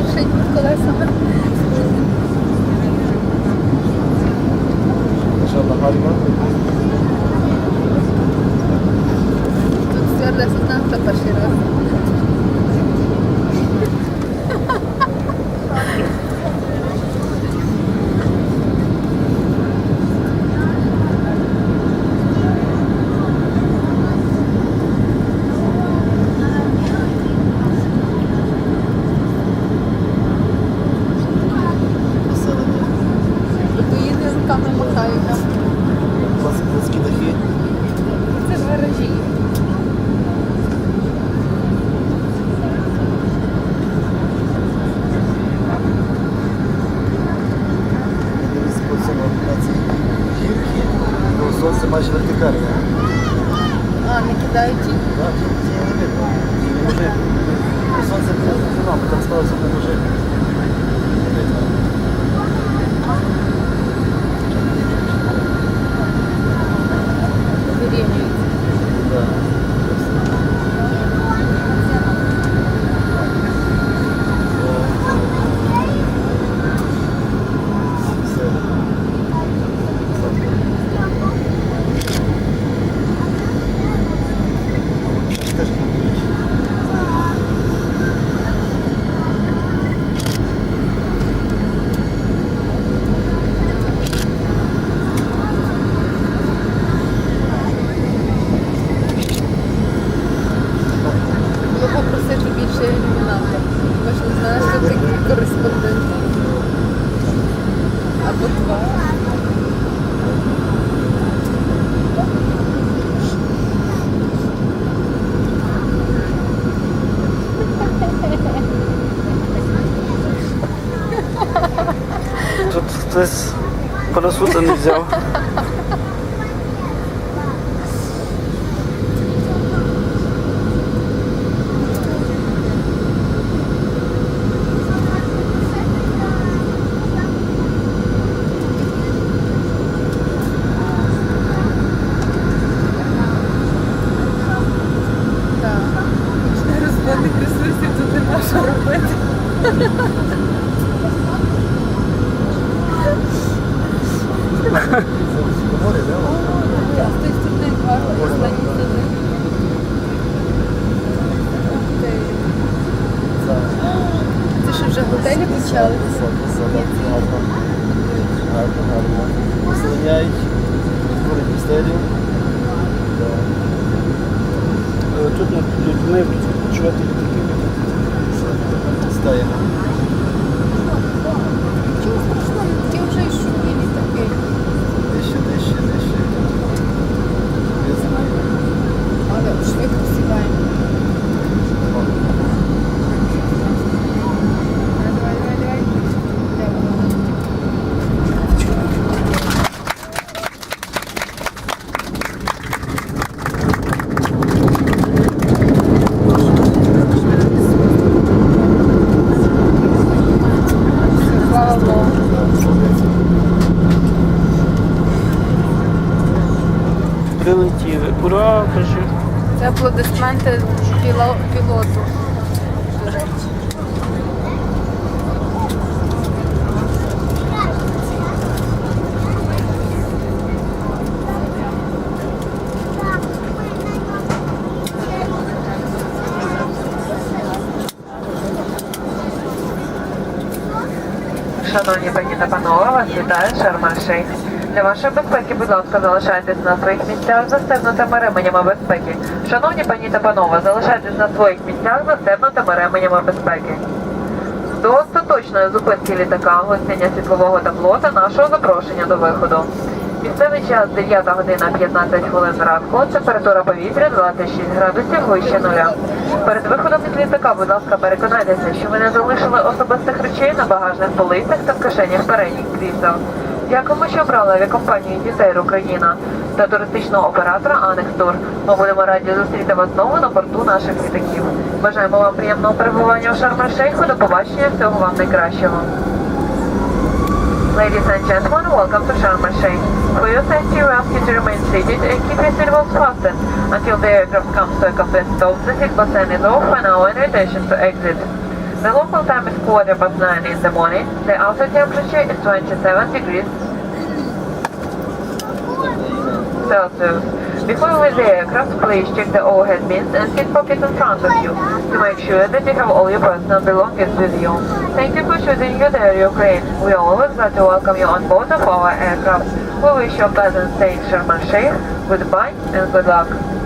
przestrzeń pod kolasem. Żadna halima? Tu stwierdza, co tam, to pierwszy raz. você imagina que carinha. Olha que doidinho. Doidinho, sim, é verdade. Só 19, estamos falando sobre o jeito. najlepiej się eliminatę. Właśnie znalazłem taki korespondent. Albo dwa. To, to jest... Pan ten widział. Розбитих ресурсів тут нема що робити. Це що вже готелі почали? Гарно, гарно, гарно. Озеленяють, містерію. Тут людьми individual аплодисменти піло- пілоту. Шановні пані та панове, вас вітає Шарм-Шейх. Для вашої безпеки, будь ласка, залишайтесь на своїх місцях застебнутими ременями безпеки. Шановні пані та панове, залишайтесь на своїх місцях застебнутими ременями безпеки. До остаточної зупинки літака, гостення світлового табло та нашого запрошення до виходу. Місцевий час 9 година 15 хвилин ранку, температура повітря 26 градусів вище нуля. Перед виходом із літака, будь ласка, переконайтеся, що ви не залишили особистих речей на багажних полицях та в кишенях передніх крісел. Дякуємо, що обрали авіакомпанію «Дітей Україна». та туристичного оператора Tour. Ми будемо раді зустріти вас знову на борту наших літаків. Бажаємо вам приємного перебування в Шарм-Ель-Шейху. До побачення, всього вам найкращого. Ladies and gentlemen, welcome to Sharm el-Sheikh. We ask you to remain seated and keep your seatbelts fastened until the aircraft comes to a complete stop. The seatbelt sign is off and our invitation to exit. The local time is quarter past nine in the morning. The outside temperature is 27 degrees Celsius. Before you leave the aircraft, please check the overhead bins and seat pockets in front of you to make sure that you have all your personal belongings with you. Thank you for choosing your Air Ukraine. We are always glad to welcome you on board of our aircraft. We wish you a pleasant stay in Sharm el-Sheikh. Goodbye and good luck.